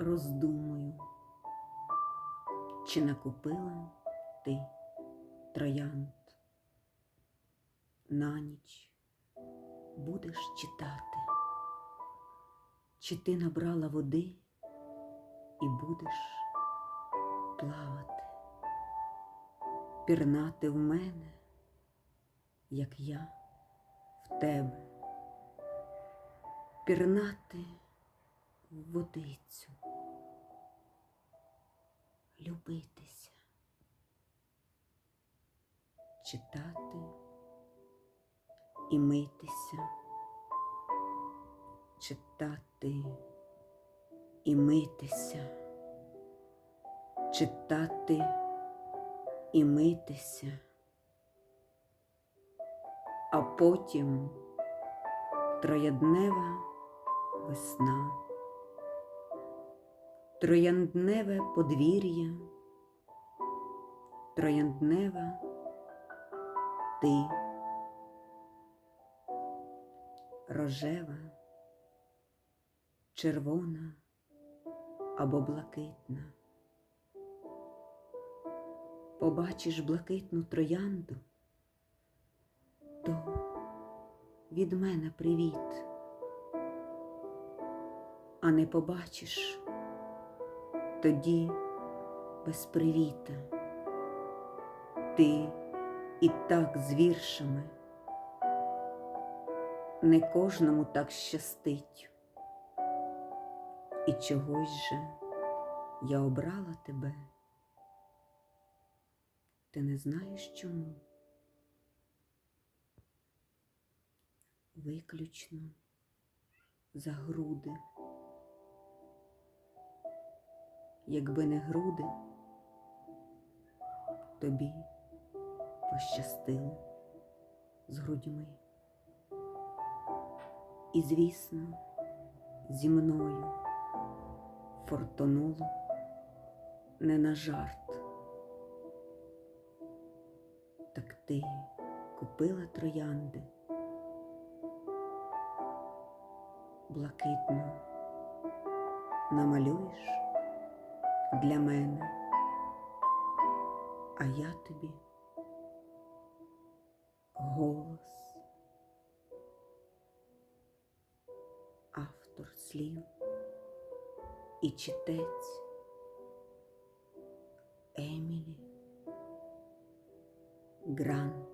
роздумую, чи накупила ти троянд. На ніч будеш читати, чи ти набрала води і будеш плавати, пірнати в мене, як я в тебе, пірнати в водицю, любитися, читати і митися, читати і митися, читати і митися, а потім трояднева весна, трояндневе подвір'я, троянднева ти. рожева, червона або блакитна. Побачиш блакитну троянду, то від мене привіт, а не побачиш тоді без привіта. Ти і так з віршами не кожному так щастить. І чогось же я обрала тебе. Ти не знаєш чому? Виключно за груди. Якби не груди, тобі пощастило з грудьми. І, звісно, зі мною фортонуло не на жарт. Так ти купила троянди блакитно намалюєш для мене, а я тобі голос. автор слів і читець Емілі Грант.